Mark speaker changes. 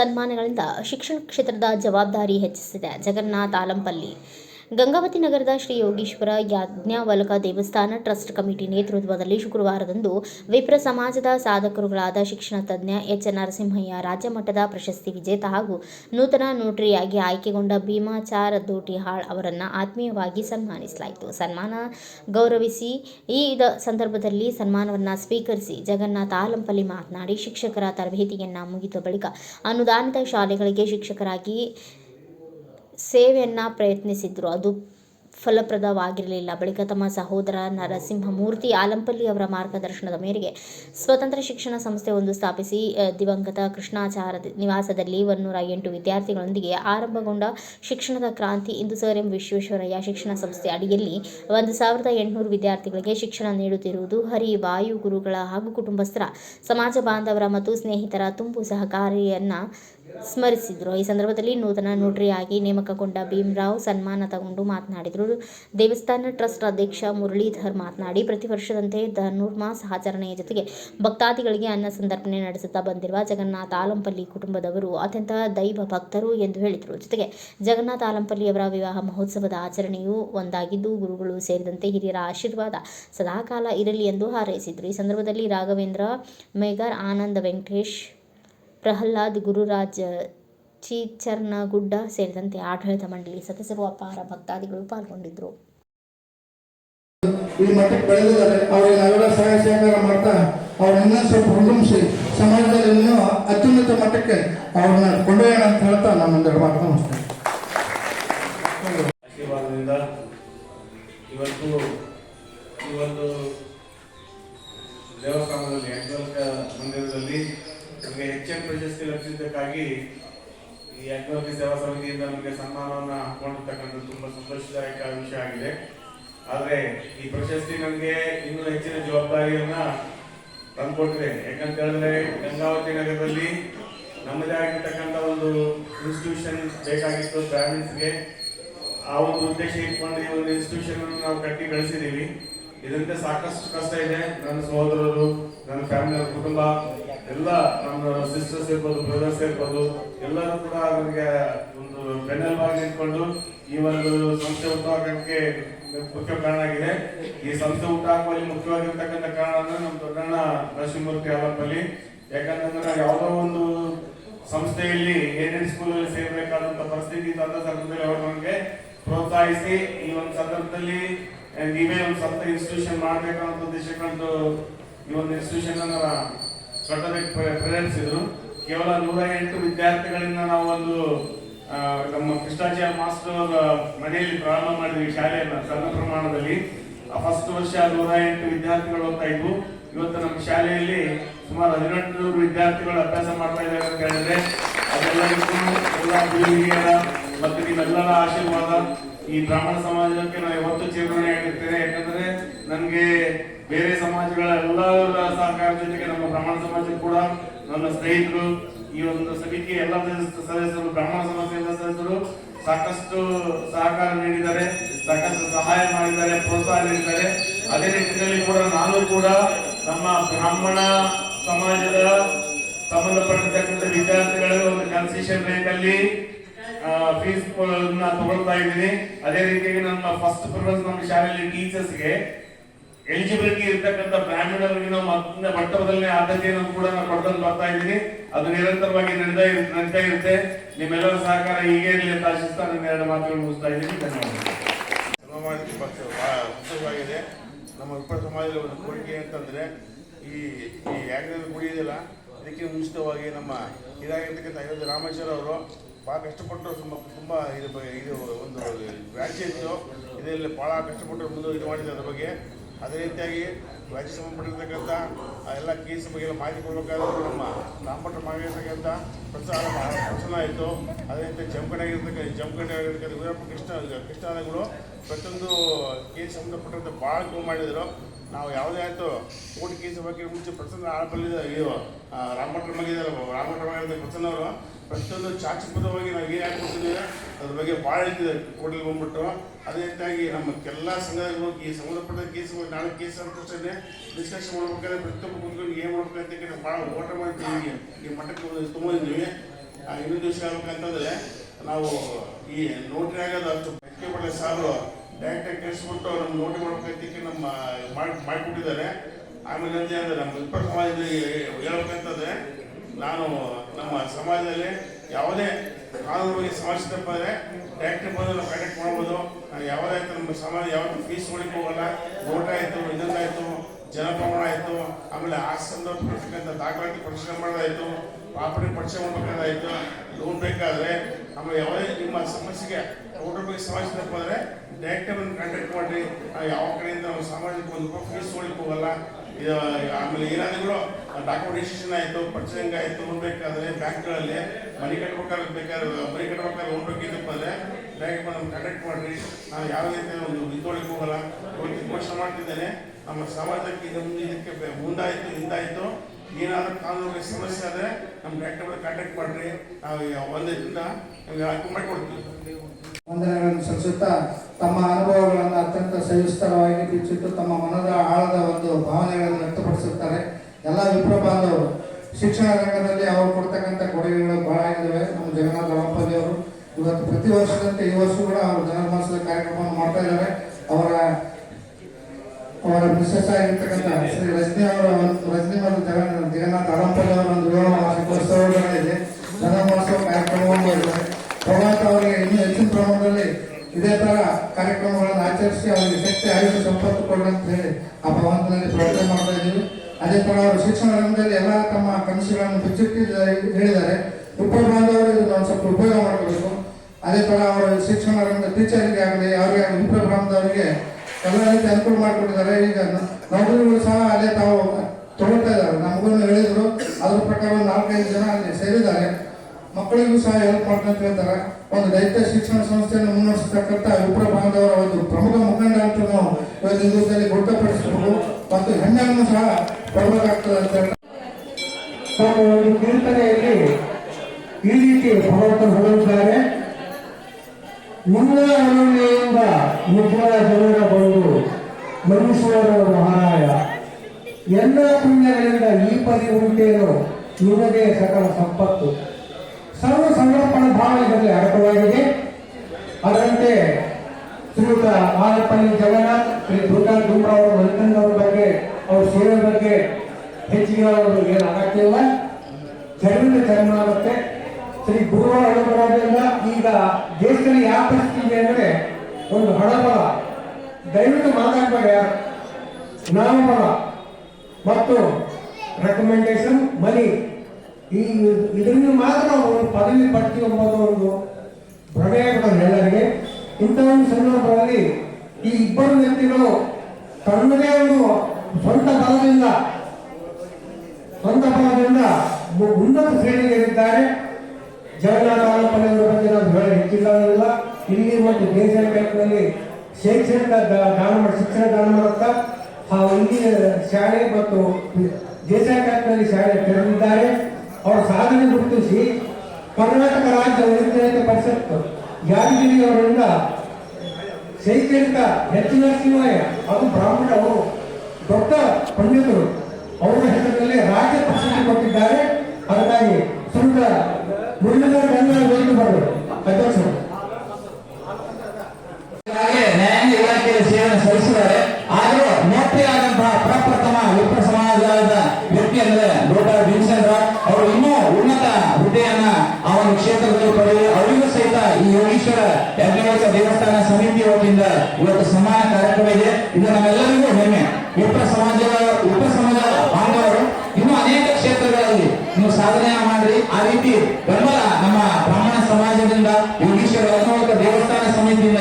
Speaker 1: ಸನ್ಮಾನಗಳಿಂದ ಶಿಕ್ಷಣ ಕ್ಷೇತ್ರದ ಜವಾಬ್ದಾರಿ ಹೆಚ್ಚಿಸಿದೆ. ಜಗನ್ನಾಥ್ ಆಲಂಪಲ್ಲಿ ಗಂಗಾವತಿ ನಗರದ ಶ್ರೀ ಯೋಗೀಶ್ವರ ಯಾಜ್ಞಾವಲಕ ದೇವಸ್ಥಾನ ಟ್ರಸ್ಟ್ ಕಮಿಟಿ ನೇತೃತ್ವದಲ್ಲಿ ಶುಕ್ರವಾರದಂದು ವಿಪ್ರ ಸಮಾಜದ ಸಾಧಕರುಗಳಾದ ಶಿಕ್ಷಣ ತಜ್ಞ ಎಚ್ ನರಸಿಂಹಯ್ಯ, ರಾಜ್ಯ ಮಟ್ಟದ ಪ್ರಶಸ್ತಿ ವಿಜೇತ ಹಾಗೂ ನೂತನ ನೋಟರಿಯಾಗಿ ಆಯ್ಕೆಗೊಂಡ ಭೀಮಾಚಾರ ದೋಟಿಹಾಳ್ ಅವರನ್ನು ಆತ್ಮೀಯವಾಗಿ ಸನ್ಮಾನಿಸಲಾಯಿತು. ಸನ್ಮಾನ ಗೌರವಿಸಿ ಈ ಸಂದರ್ಭದಲ್ಲಿ ಸನ್ಮಾನವನ್ನು ಸ್ವೀಕರಿಸಿ ಜಗನ್ನಾಥ ಆಲಂಪಲ್ಲಿ ಮಾತನಾಡಿ ಶಿಕ್ಷಕರ ತರಬೇತಿಯನ್ನು ಮುಗಿದ ಬಳಿಕ ಅನುದಾನಿತ ಶಾಲೆಗಳಿಗೆ ಶಿಕ್ಷಕರಾಗಿ ಸೇವೆಯನ್ನು ಪ್ರಯತ್ನಿಸಿದ್ರು. ಅದು ಫಲಪ್ರದವಾಗಿರಲಿಲ್ಲ. ಬಳಿಕ ತಮ್ಮ ಸಹೋದರ ನರಸಿಂಹಮೂರ್ತಿ ಆಲಂಪಲ್ಲಿ ಅವರ ಮಾರ್ಗದರ್ಶನದ ಮೇರೆಗೆ ಸ್ವತಂತ್ರ ಶಿಕ್ಷಣ ಸಂಸ್ಥೆ ಒಂದು ಸ್ಥಾಪಿಸಿ ದಿವಂಗತ ಕೃಷ್ಣಾಚಾರ ನಿವಾಸದಲ್ಲಿ ಒನ್ನೂರ ಎಂಟು ವಿದ್ಯಾರ್ಥಿಗಳೊಂದಿಗೆ ಆರಂಭಗೊಂಡ ಶಿಕ್ಷಣದ ಕ್ರಾಂತಿ ಇಂದು ಸರ್ ಎಂ ವಿಶ್ವೇಶ್ವರಯ್ಯ ಶಿಕ್ಷಣ ಸಂಸ್ಥೆ ಅಡಿಯಲ್ಲಿ ಒಂದು ಸಾವಿರದ ಎಂಟುನೂರು ವಿದ್ಯಾರ್ಥಿಗಳಿಗೆ ಶಿಕ್ಷಣ ನೀಡುತ್ತಿರುವುದು ಹರಿ ವಾಯು ಗುರುಗಳ ಹಾಗೂ ಕುಟುಂಬಸ್ಥರ, ಸಮಾಜ ಬಾಂಧವರ ಮತ್ತು ಸ್ನೇಹಿತರ ತುಂಬು ಸಹಕಾರಿಯನ್ನು ಸ್ಮರಿಸಿದರು. ಈ ಸಂದರ್ಭದಲ್ಲಿ ನೂತನ ನೋಟರಿಯಾಗಿ ನೇಮಕಗೊಂಡ ಭೀಮರಾವ್ ಸನ್ಮಾನ ತಗೊಂಡು ಮಾತನಾಡಿದರು. ದೇವಸ್ಥಾನ ಟ್ರಸ್ಟ್ ಅಧ್ಯಕ್ಷ ಮುರಳೀಧರ್ ಮಾತನಾಡಿ, ಪ್ರತಿ ವರ್ಷದಂತೆ ಧನುರ್ಮಾಸ ಆಚರಣೆಯ ಜೊತೆಗೆ ಭಕ್ತಾದಿಗಳಿಗೆ ಅನ್ನ ಸಂದರ್ಪಣೆ ನಡೆಸುತ್ತಾ ಬಂದಿರುವ ಜಗನ್ನಾಥ ಆಲಂಪಲ್ಲಿ ಕುಟುಂಬದವರು ಅತ್ಯಂತ ದೈವ ಭಕ್ತರು ಎಂದು ಹೇಳಿದರು. ಜೊತೆಗೆ ಜಗನ್ನಾಥ ಆಲಂಪಲ್ಲಿಯವರ ವಿವಾಹ ಮಹೋತ್ಸವದ ಆಚರಣೆಯೂ ಒಂದಾಗಿದ್ದು, ಗುರುಗಳು ಸೇರಿದಂತೆ ಹಿರಿಯರ ಆಶೀರ್ವಾದ ಸದಾಕಾಲ ಇರಲಿ ಎಂದು ಹಾರೈಸಿದರು. ಈ ಸಂದರ್ಭದಲ್ಲಿ ರಾಘವೇಂದ್ರ ಮೇಗರ್ ಆನಂದ ವೆಂಕಟೇಶ್ ಪ್ರಹ್ಲಾದ್ ಗುರುರಾಜ್ ಚೀಚರ್ನಗುಡ್ಡ ಸೇರಿದಂತೆ ಆಡಳಿತ ಮಂಡಳಿ ಸದಸ್ಯರು ಅಪಾರ ಭಕ್ತಾದಿಗಳು ಪಾಲ್ಗೊಂಡಿದ್ದರು.
Speaker 2: ಈ ಮಟ್ಟಕ್ಕೆ ಬೆಳೆದಿದ್ದಾರೆ ಅವರಿಗೆ ನಾವೆಲ್ಲ ಸಹಾಯ ಸಹಕಾರ ಮಾಡ್ತಾ ಅವ್ರನ್ನ ಇನ್ನೂ ಸ್ವಲ್ಪ ಹುಡುಗಿಸಿ ಸಮಾಜದಲ್ಲಿ ಇನ್ನೂ ಅತ್ಯುನ್ನತ ಮಟ್ಟಕ್ಕೆ ಅವ್ರನ್ನ ಕೊಂಡೊಯ್ಯೋಣ ಅಂತ ಹೇಳ್ತಾ ನಾನು ಒಂದೆರಡು ಮಾತು
Speaker 3: ಆಶೀರ್ವಾದದಿಂದ ಇವತ್ತು ಈ ಒಂದು ದೇವಸ್ಥಾನದಲ್ಲಿ ಮಂದಿರದಲ್ಲಿ ನಮಗೆ ಹೆಚ್ಚಿನ ಪ್ರಶಸ್ತಿ ಲಭಿಸಿದ್ದಕ್ಕಾಗಿ ಈ ಅಂಕಲ್ಕ ಸೇವಾ ಸಮಿತಿಯಿಂದ ನಮಗೆ ಸನ್ಮಾನವನ್ನು ಹಾಕೊಂಡಿರ್ತಕ್ಕಂಥದ್ದು ತುಂಬ ಸಂತೋಷದಾಯಕ ವಿಷಯ ಆಗಿದೆ. ಆದರೆ ಈ ಪ್ರಶಸ್ತಿ ನಮಗೆ ಇನ್ನೂ ಹೆಚ್ಚಿನ ಜವಾಬ್ದಾರಿಯನ್ನ ತಂದುಕೊಟ್ಟಿದೆ ಯಾಕಂತ ಹೇಳಿದ್ರೆ ಗಂಗಾವತಿ ನಗರದಲ್ಲಿ ನಮ್ಮದೇ ಆಗಿರ್ತಕ್ಕಂಥ ಒಂದು ಇನ್ಸ್ಟಿಟ್ಯೂಷನ್ ಬೇಕಾಗಿತ್ತು ಬ್ರಾಹ್ಮಿನ್ಸ್ಗೆ ಆ ಒಂದು ಉದ್ದೇಶ ಇಟ್ಕೊಂಡು ಈ ಒಂದು ಇನ್ಸ್ಟಿಟ್ಯೂಷನ್ ನಾವು ಕಟ್ಟಿ ಬೆಳೆಸಿದೀವಿ. ಇದರಿಂದ ಸಾಕಷ್ಟು ಕಷ್ಟ ಇದೆ. ನನ್ನ ಸಹೋದರರು, ನನ್ನ ಫ್ಯಾಮಿಲಿ ಕುಟುಂಬ, ಎಲ್ಲ ನಮ್ಮ ಸಿಸ್ಟರ್ಸ್ ಇರ್ಬೋದು ಬ್ರದರ್ಸ್ ಇರ್ಬೋದು, ಎಲ್ಲರೂ ಕೂಡ ಅವರಿಗೆ ಒಂದು ಬೆನ್ನೆಲುಬಾಗಿ ನಿಂತ್ಕೊಂಡು ಈ ಒಂದು ಸಂಸ್ಥೆ ಹುಟ್ಟುಹಾಕಕ್ಕೆ ಮುಖ್ಯ ಕಾರಣ ಆಗಿದೆ ಈ ಸಂಸ್ಥೆ ಹುಟ್ಟುಹಾಕುವಲ್ಲಿ ಮುಖ್ಯವಾಗಿರ್ತಕ್ಕಂಥ ಕಾರಣ ನಮ್ಮ ದೊಡ್ಡಣ್ಣ ನರಸಿಂಹಮೂರ್ತಿ ಆಲಪ್ಪಲ್ಲಿ ಯಾಕಂತಂದ್ರೆ ನಾವು ಯಾವುದೋ ಒಂದು ಸಂಸ್ಥೆಯಲ್ಲಿ ಏನೇನು ಸ್ಕೂಲ್ ಅಲ್ಲಿ ಸೇರ್ಬೇಕಾದಂತ ಪರಿಸ್ಥಿತಿ ತಂದ ಸಂದರ್ಭದಲ್ಲಿ ಅವರು ನಮಗೆ ಪ್ರೋತ್ಸಾಹಿಸಿ ಈ ಒಂದು ಸಂದರ್ಭದಲ್ಲಿ ನೀವೇ ಒಂದು ಸ್ವಂತ ಇನ್ಸ್ಟಿಟ್ಯೂಷನ್ ಮಾಡಬೇಕು ಅಂತ ಉದ್ದೇಶಕೊಂಡು ಈ ಒಂದು ಇನ್ಸ್ಟಿಟ್ಯೂಷನ್ ಅನ್ನ ಕಟ್ಟೋದಕ್ಕೆ ಪ್ರೆ- ಪ್ರೇರೇಪಿಸಿದ್ರು ಕೇವಲ ನೂರ ಎಂಟು ವಿದ್ಯಾರ್ಥಿಗಳಿಂದ ನಾವು ಒಂದು ನಮ್ಮ ಕೃಷ್ಣಾಚಾರ್ಯ ಮಾಸ್ಟರ್ ಮನೆಯಲ್ಲಿ ಪ್ರಾರಂಭ ಮಾಡಿದ್ವಿ ಶಾಲೆಯನ್ನ ಸಣ್ಣ ಪ್ರಮಾಣದಲ್ಲಿ. ಫಸ್ಟ್ ವರ್ಷ ನೂರ ಎಂಟು ವಿದ್ಯಾರ್ಥಿಗಳು ಓದ್ತಾ ಇದ್ವು. ಇವತ್ತು ನಮ್ಮ ಶಾಲೆಯಲ್ಲಿ ಸುಮಾರು ಹದಿನೆಂಟು ನೂರು ವಿದ್ಯಾರ್ಥಿಗಳು ಅಭ್ಯಾಸ ಮಾಡ್ತಾ ಇದ್ದಾರೆ ಅಂತ ಹೇಳಿದ್ರೆ, ಅದೆಲ್ಲರಿಗೂ ಎಲ್ಲ ಗುರು ಹಿರಿಯರ ಮತ್ತು ನಿಮ್ಮೆಲ್ಲರ ಆಶೀರ್ವಾದ. ಈ ಬ್ರಾಹ್ಮಣ ಸಮಾಜಕ್ಕೆ ನಾನು ಯಾವತ್ತೂ ಚಿರಋಣಿ ಆಗಿರ್ತೇನೆ ಯಾಕಂದ್ರೆ ನನಗೆ ಬೇರೆ ಸಮಾಜಗಳ ಎಲ್ಲರ ಸಹಕಾರ ಜೊತೆಗೆ ನಮ್ಮ ಬ್ರಾಹ್ಮಣ ಸಮಾಜ ಕೂಡ ನನ್ನ ಸ್ನೇಹಿತರು, ಈ ಒಂದು ಸಮಿತಿಯ ಎಲ್ಲ ಸದಸ್ಯ- ಸದಸ್ಯರು, ಬ್ರಾಹ್ಮಣ ಸಮಾಜದ ಸದಸ್ಯರು ಸಾಕಷ್ಟು ಸಹಕಾರ ನೀಡಿದ್ದಾರೆ, ಸಾಕಷ್ಟು ಸಹಾಯ ಮಾಡಿದ್ದಾರೆ, ಪ್ರೋತ್ಸಾಹ ನೀಡಿದ್ದಾರೆ. ಅದೇ ನಿಟ್ಟಿನಲ್ಲಿ ಕೂಡ ನಾನು ಕೂಡ ನಮ್ಮ ಬ್ರಾಹ್ಮಣ ಸಮಾಜದ ಸಂಬಂಧಪಟ್ಟಿರ್ತಕ್ಕಂಥ ವಿದ್ಯಾರ್ಥಿಗಳಿಗೆ ಒಂದು ಕನ್ಸೆಷನ್ ರೇಟ್ ಅಲ್ಲಿ ಫೀಸ್ ತಗೊಳ್ತಾ ಇದ್ದೀನಿ. ಅದೇ ರೀತಿಯಾಗಿ ನಮ್ಮ ಫಸ್ಟ್ ಪ್ರಿಫರೆನ್ಸ್ ನಮ್ಮ ಶಾಲೆಯಲ್ಲಿ ಟೀಚರ್ಸ್ಗೆ ಎಲಿಜಿಬಿಲಿಟಿ ಇರ್ತಕ್ಕಂಥ ಬ್ರಾಹ್ಮಣರಿಗೆ ನಾವು ಮತ್ತೊಂದು ಮೊಟ್ಟ ಮೊದಲನೇ ಆದ್ಯತೆಯನ್ನು ಕೂಡ ನಾವು ಕೊಡ್ಕೊಂಡು ಬರ್ತಾ ಇದ್ದೀನಿ. ಅದು ನಿರಂತರವಾಗಿ ಇರ್- ನಡೀತಾ ಇರುತ್ತೆ. ನಿಮ್ಮೆಲ್ಲರ ಸಹಕಾರ ಹೀಗೆ ಇರಲಿ ಅಂತ ಆಶಿಸ್ತಾ ನಾನು ಎರಡು ಮಾತುಗಳು ಮುಗಿಸ್ತಾ ಇದ್ದೀನಿ. ಧನ್ಯವಾದಗಳು.
Speaker 4: ನಮ್ಮ ವಿಪ್ರ ಸಮಾಜದ ಒಂದು ಕೋರಿಕೆ ಅಂತಂದ್ರೆ ಈ ಈ ಯಾಕೆ ಗುಡಿ ಇದೆಯಲ್ಲ ಅದಕ್ಕೆ ಮುಂಚಿತವಾಗಿ ನಮ್ಮ ಇದಾಗಿರ್ತಕ್ಕಂಥ ಅಯೋಧ್ಯೆ ರಾಮೇಶ್ವರ ಅವರು ಭಾಳ ಕಷ್ಟಪಟ್ಟು ತುಂಬ ತುಂಬ ಇದು ಇದು ಒಂದು ವ್ಯಾಜ್ಯ ಇತ್ತು. ಇದರಲ್ಲಿ ಭಾಳ ಕಷ್ಟಪಟ್ಟು ಮುಂದೆ ಇದು ಮಾಡಿದೆ ಅದ್ರ ಬಗ್ಗೆ. ಅದೇ ರೀತಿಯಾಗಿ ವ್ಯಾಜ್ಯ ಸಂಬಂಧಪಟ್ಟಿರ್ತಕ್ಕಂಥ ಎಲ್ಲ ಕೇಸ್ ಬಗ್ಗೆ ಎಲ್ಲ ಮಾಹಿತಿ ಕೊಡಬೇಕಾದ್ರೆ ನಮ್ಮ ನಾಮಪತ್ರ ಮಾಡಿರ್ತಕ್ಕಂಥ ಪ್ರಚಾರ ಭಾಳ ಪ್ರಸನ್ನ ಆಯಿತು ಅದೇ ರೀತಿ ಜಮಖಂಡಿ ಆಗಿರ್ತಕ್ಕ, ಜಮಖಂಡಿ ಆಗಿರ್ತಕ್ಕಂಥ ವೀರಪ್ಪ ಕೃಷ್ಣ, ಕೃಷ್ಣಾನಗಳು ಪ್ರತಿಯೊಂದು ಕೇಸ್ ಸಂಬಂಧಪಟ್ಟಂತೆ ಭಾಳ ಕೂ ಮಾಡಿದರು. ನಾವು ಯಾವುದೇ ಆಯಿತು ಕೋರ್ಟ್ ಕೇಸ್ ಬಗ್ಗೆ ಮುಂಚೆ ಪ್ರಸನ್ನ ಆಳಪಲ್ಲಿದ ಇದು ರಾಮಭಟ್ರ ಮಗಿದಾರೆ ರಾಮಭಟ್ರ ಮಗ ಪ್ರಸನ್ನ ಅವರು ಪ್ರತಿಯೊಂದು ಚಾಚಿಪದವಾಗಿ ನಾವು ಏನು ಹಾಕೊಡ್ತಿದ್ದೀವಿ ಅದ್ರ ಬಗ್ಗೆ ಭಾಳ ಇದ್ದಿದೆ ಕೋಟೆಗೆ ಬಂದ್ಬಿಟ್ಟು, ಅದೇ ರೀತಿಯಾಗಿ ನಮ್ಮ ಎಲ್ಲ ಸಂಘಗಳು ಈ ಸಂಬಂಧಪಟ್ಟ ಕೇಸು ನಾಳೆ ಕೇಸ್ ತಕ್ಷಣ ಡಿಸ್ಕಷನ್ ಮಾಡ್ಬೇಕಾದ್ರೆ ಪ್ರತಿಯೊಬ್ಬ ಕುತ್ಕೊಂಡು ಏನು ಮಾಡ್ಬೇಕಂತ ಭಾಳ ಓಟ ಮಾಡ್ತೀವಿ ಈ ಮಠಕ್ಕೆ ತುಂಬಿದ್ದೀವಿ ಇನ್ನೊಂದು ದಿವಸ ಹೇಳ್ಬೇಕಂತಂದ್ರೆ ನಾವು ಈ ನೋಟ್ರಿ ಆಗೋದು ಅಷ್ಟು ಮೆಚ್ಚೆ ಸಾರು ಡೈರೆಕ್ಟಾಗಿ ಕೇಳಿಸ್ಬಿಟ್ಟು ನಮ್ಮ ನೋಟ್ರಿ ಮಾಡ್ಬೇಕಂತಕ್ಕೆ ನಮ್ಮ, ಮಾಡಿ, ಮಾಡಿಕೊಟ್ಟಿದ್ದಾರೆ. ಆಮೇಲೆ ಅಂತ ಹೇಳಿದ್ರೆ ನಮ್ಮ ಇಪ್ಪತ್ತು ಸಮಾಜದಲ್ಲಿ ಹೇಳ್ಬೇಕಂತಂದ್ರೆ, ನಾನು ಸಮಾಜದಲ್ಲಿ ಯಾವುದೇ ಕಾನೂನು ಸಮಸ್ಯೆ ತಪ್ಪಿದ್ರೆ ಡೈರೆಕ್ಟ್ ಬಂದು ನಾವು ಕಾಂಟ್ಯಾಕ್ಟ್ ಮಾಡ್ಬೋದು. ನಾವು ಯಾವುದೇ ಆಯ್ತು ನಮ್ಮ ಸಮಾಜ ಯಾವತ್ತೂ ಫೀಸ್ ಕೊಡಲಿಕ್ಕೆ ಹೋಗಲ್ಲ ಓಟ ಆಯಿತು ಇದೊಂದಾಯಿತು ಜನಪ್ರಮಾಣ ಆಯಿತು, ಆಮೇಲೆ ಆ ಸಂದರ್ಭಕ್ಕಂಥ ದಾಖಲಾತಿ ಪರಿಶೀಲನೆ ಮಾಡೋದಾಯಿತು, ಪ್ರಾಪರ್ಟಿ ಪರಿಚಯ ಮಾಡಬೇಕಾದಾಯಿತು ಲೋನ್ ಬೇಕಾದರೆ ಆಮೇಲೆ ಯಾವುದೇ ನಿಮ್ಮ ಸಮಸ್ಯೆಗೆ ಬಗ್ಗೆ ಸಮಸ್ಯೆ ತಪ್ಪಿದ್ರೆ ಡೈರೆಕ್ಟ್ ಬಂದು ಕಾಂಟ್ಯಾಕ್ಟ್ ಮಾಡಿರಿ. ಯಾವ ಕಡೆಯಿಂದ ನಾವು ಸಮಾಜಕ್ಕೆ ಒಂದು ಫೀಸ್ ಹೊಡಿಕ್ ಹೋಗಲ್ಲ ಇದು, ಆಮೇಲೆ ಏನಾದರೂ ಡಾಕ್ಯುಮೆಂಟೇಷನ್ ಆಯಿತು ಪರ್ಚೇಸಿಂಗ್ ಆಯಿತು, ಹೋಗಬೇಕಾದ್ರೆ ಬೇಕಾದರೆ ಬ್ಯಾಂಕ್ಗಳಲ್ಲಿ ಮನೆ ಕಟ್ಬೇಕಾದ್ರೆ ಬೇಕಾದ್ರೆ, ಮನೆ ಕಟ್ಬೇಕಾದ್ರೆ ಲೋನ್ ಬೇಕಿದ್ದಪ್ಪ ಅಂದರೆ ಬ್ಯಾಂಕ್ ನಮ್ಗೆ ಕಾಂಟ್ಯಾಕ್ಟ್ ಮಾಡಿರಿ. ನಾವು ಯಾವುದೇ ಒಂದು ಇದ್ದೊಳಗೆ ಹೋಗಲ್ಲ. ಇವತ್ತು ಘೋಷಣೆ ಮಾಡ್ತಿದ್ದೇನೆ. ನಮ್ಮ ಸಮಾಜಕ್ಕೆ ಇದು ಮುಂದೆ ಇದಕ್ಕೆ ಮುಂದಾಯಿತು, ಹಿಂದಾಯಿತು. ಏನಾದರೂ ಕಾನೂನು ಸಮಸ್ಯೆ ಆದರೆ ನಮ್ಮ ಡೈರೆಕ್ಟರ್ ಕಾಂಟ್ಯಾಕ್ಟ್ ಮಾಡಿರಿ. ನಾವು ಒಂದೇ ದಿನ ನಮಗೆ ಹಾಕಿ ಮಾಡಿಕೊಡ್ತೀವಿ.
Speaker 2: ವಂದನೆಗಳನ್ನು ಸಲ್ಲಿಸುತ್ತಾ ತಮ್ಮ ಅನುಭವಗಳನ್ನು ಅತ್ಯಂತ ಸವಿಸ್ತರವಾಗಿ ಬಿಚ್ಚಿಟ್ಟು ತಮ್ಮ ಮನದ ಆಳದ ಒಂದು ವ್ಯಕ್ತಪಡಿಸುತ್ತಾರೆ ಎಲ್ಲ ಶಿಕ್ಷಣ ರಂಗದಲ್ಲಿ ಅವರು ಕೊಡ್ತಕ್ಕಂಥ ಕೊಡುಗೆಗಳು ಬಹಳ ಇದ್ದಾವೆ ನಮ್ಮ ಜಗನ್ನಾಥ ಅವರು ಇವತ್ತು ಪ್ರತಿ ವರ್ಷದಂತೆ ಈ ವರ್ಷ ಕೂಡ ಅವರು ಧನುರ್ಮಾಸದ ಕಾರ್ಯಕ್ರಮವನ್ನು ಮಾಡ್ತಾ ಇದ್ದಾರೆ. ಅವರ ಅವರ ಮಿಸ್ಸಸ್ ಆಗಿರ್ತಕ್ಕಂಥ ಶ್ರೀ ರಜನಿ ಅವರ ರಜನಿ ಮತ್ತು ಜಗನ್, ಜಗನ್ನಾಥ ಅರಂಪಲ್ಲಿ ಅವರ ಒಂದು ವಿವಾಹ ವಾರ್ಷಿಕೋತ್ಸವಗಳಿದೆ ಧನುರ್ಮಾಸವ ಕಾರ್ಯಕ್ರಮವನ್ನು ಮಾಡಿದ್ದಾರೆ. ಪ್ರಭಾತ್ ಅವರಿಗೆ ಇನ್ನೂ ಹೆಚ್ಚಿನ ಪ್ರಮಾಣದಲ್ಲಿ ಇದೇ ತರ ಕಾರ್ಯಕ್ರಮಗಳನ್ನು ಆಚರಿಸಿ ಅವರಿಗೆ ಶಕ್ತಿ ಆಯುಷ ಸಂಪತ್ತು ಕೊಡಿ ಅಂತ ಹೇಳಿ ಆ ಭಗವಂತನಲ್ಲಿ ಪ್ರಾರ್ಥನೆ ಮಾಡ್ತಾ ಇದ್ದೀವಿ. ಅದೇ ಥರ ಅವರು ಶಿಕ್ಷಣ ರಂಗದಲ್ಲಿ ಎಲ್ಲ ತಮ್ಮ ಕನಸುಗಳನ್ನು ಬಿಚ್ಚಿಟ್ಟಿದ್ದಾರೆ ಹೇಳಿದ್ದಾರೆ. ಉಪ ಬಾಂಧವರು ಒಂದು ಸ್ವಲ್ಪ ಉಪಯೋಗ ಮಾಡಬೇಕು ಅದೇ ಥರ ಅವರ ಶಿಕ್ಷಣ ರಂಗದ ಟೀಚರ್ಗೆ ಆಗಲಿ, ಅವರಿಗೆ ಆಗಲಿ ಉಪ ಬಾಂಧವರಿಗೆ ಎಲ್ಲ ರೀತಿ ಅನುಕೂಲ ಮಾಡಿಕೊಟ್ಟಿದ್ದಾರೆ. ಈಗ ನೌಕರಿಗಳು ಸಹ ಅದೇ ತಾವು ತಗೊಳ್ತಾ ಇದ್ದಾರೆ. ನಮಗೂ ಹೇಳಿದರು. ಅದ್ರ ಪ್ರಕಾರ ಒಂದು ನಾಲ್ಕೈದು ಜನ ಅಲ್ಲಿ ಸೇರಿದ್ದಾರೆ. ಮಕ್ಕಳಿಗೂ ಸಹ ಹೆಲ್ಪ್ ಮಾಡ್ತಂತ ಹೇಳ್ತಾರೆ. ಒಂದು ದೈತ್ಯ ಶಿಕ್ಷಣ ಸಂಸ್ಥೆಯನ್ನು ಮುನ್ನಡೆಸತಕ್ಕಂಥ ಉಪ್ರ ಬಾಂಧವರ ಒಂದು ಪ್ರಮುಖ ಮುಖಂಡ ಅಂತ ನಾವು ಇವತ್ತಿನ ದಿವಸದಲ್ಲಿ ಮತ್ತು ಹೆಣ್ಣನ್ನು ಸಹ
Speaker 5: ಒಂದು ಕೀರ್ತನೆಯಲ್ಲಿ ಈ ರೀತಿ ಭಗವಂತನು ಹೇಳುತ್ತಾರೆ ನಿನ್ನ ಅನುಮೆಯಿಂದ ಜನರ ಬಂದು ಮನುಷ್ಯರು ಮಹಾರಾಯ, ಎಲ್ಲ ಪುಣ್ಯಗಳಿಂದ ಈ ಪದಿ ಉಂಟೇನು ನಿನಗೆ ಸಕಲ ಸಂಪತ್ತು. ಸರ್ವ ಸಮರ್ಪಣ ಭಾವ ಇದರಲ್ಲಿ ಅಡಕವಾಗಿದೆ ಅದರಂತೆ ಶ್ರೀಯುತ ಆಲಪಲ್ಲಿ ಜಗನ್ನಾಥ್, ಶ್ರೀ ದುರ್ಗಾ ದುಮ್ರಾ ಅವರು ಬಗ್ಗೆ ಅವ್ರ ಸೇವೆ ಬಗ್ಗೆ ಹೆಚ್ಚಿಗೆ ಅವರು ಏನು ಆಗತ್ತಿಲ್ಲ ಚರ್ಮದ ಜನ್ಮ ಆಗುತ್ತೆ. ಶ್ರೀ ಗುರುವಾರ ಅನುಗ್ರಹದಿಂದ ಈಗ ದೇಶದಲ್ಲಿ ಯಾವ ಪರಿಸ್ಥಿತಿ ಇದೆ ಅಂದರೆ ಒಂದು ಹಣಬಲ ದಯವಿಟ್ಟು ಮಾತಾಡ್ಬೇಡ ನಾಮಬಲ ಮತ್ತು ರೆಕಮೆಂಡೇಶನ್ ಮನಿ. ಈ ಇದರಿಂದ ಮಾತ್ರ ಒಂದು ಪದವಿ ಎಂಬುದು ಒಂದು ಭ್ರಮೆ ಎಲ್ಲರಿಗೆ. ಇಂಥ ಒಂದು ಸಂದರ್ಭದಲ್ಲಿ ಈ ಇಬ್ಬರು ವ್ಯಕ್ತಿಗಳು ತನ್ನದೇ ಒಂದು ಸ್ವಂತ ಬಲದಿಂದ ಸ್ವಂತ ಬಲದಿಂದ ಉನ್ನತ ಶ್ರೇಣಿಯಲ್ಲಿದ್ದಾರೆ. ಜಗನ್ನಾಥ ಬಗ್ಗೆ ನಾವು ಹೇಳಿ ಹೆಚ್ಚಿಲ್ಲ ಇಲ್ಲಿ ಮತ್ತು ದೇಶದ ಬ್ಯಾಂಕ್ನಲ್ಲಿ ಶೈಕ್ಷಣಿಕ ದಾನ ಮಾಡಿ ಶಿಕ್ಷಣ ದಾನ ಮಾಡುತ್ತಾ ಆ ಇಲ್ಲಿ ಶಾಲೆ ಮತ್ತು ದೇಶ ಬ್ಯಾಂಕ್ನಲ್ಲಿ ಶಾಲೆ ತೆರೆದಿದ್ದಾರೆ. ಅವರ ಸಾಧನೆ ಗುರುತಿಸಿ ಕರ್ನಾಟಕ ರಾಜ್ಯ ವೈದ್ಯಕೀಯ ಪರಿಷತ್ ಯಾದಗಿರಿ ಅವರಿಂದ ಶೈಕ್ಷಣಿಕ ಹೆಚ್ಚಿನ ಸಿಂಹಯ್ಯ ಅದು ಬ್ರಾಹ್ಮಣ ಅವರು ದೊಡ್ಡ ಪಂಡಿತರು ಅವರ ಹೆಸರಿನಲ್ಲಿ ರಾಜ್ಯ ಪ್ರಶಸ್ತಿ ಕೊಟ್ಟಿದ್ದಾರೆ. ಅದಕ್ಕಾಗಿ ಸುಂದ ಮುರುಳಿಧರ ಗಂಗಾ ವೇದಿಕೆ ಬರಬೇಕು ಅಧ್ಯಕ್ಷರು.
Speaker 6: ನ್ಯಾಯಾಂಗ ಸೇವೆ ಸಲ್ಲಿಸಿದ್ದಾರೆ. ಆದರೆ ಆದಂತಹ ಪ್ರಪ್ರಥಮ ವಿಪ್ರ ಸಮಾಜದ ವ್ಯಕ್ತಿ ಅಂದ್ರೆ ಡಾಕ್ಟರ್ ಅವರು ಇನ್ನೂ ಉನ್ನತ ಹುದ್ದೆಯನ್ನ ಆ ಒಂದು ಕ್ಷೇತ್ರದಲ್ಲಿ ಪಡೆಯಲು ಸಹಿತ ಈ ಯೋಗೀಶ್ವರ ಯಜ್ಞೋತ್ಸವ ದೇವಸ್ಥಾನ ಸಮಿತಿ ವತಿಯಿಂದ ಇವತ್ತು ಸಮಾನ ಕಾರ್ಯಕ್ರಮ ಇದೆ. ಇದು ನಮ್ಮೆಲ್ಲ ಉಪ ಸಮಾಜ, ಉಪ ಸಮಾಜದ ಬಾಂಧವರು ಇನ್ನೂ ಅನೇಕ ಕ್ಷೇತ್ರಗಳಲ್ಲಿ ನೀವು ಸಾಧನೆ ಮಾಡ್ರಿ. ಆ ರೀತಿ ಬೆಂಬಲ ನಮ್ಮ ಬ್ರಾಹ್ಮಣ ಸಮಾಜದಿಂದ ಯೋಗೀಶ್ವರ ದೇವಸ್ಥಾನ ಸಮಿತಿಯಿಂದ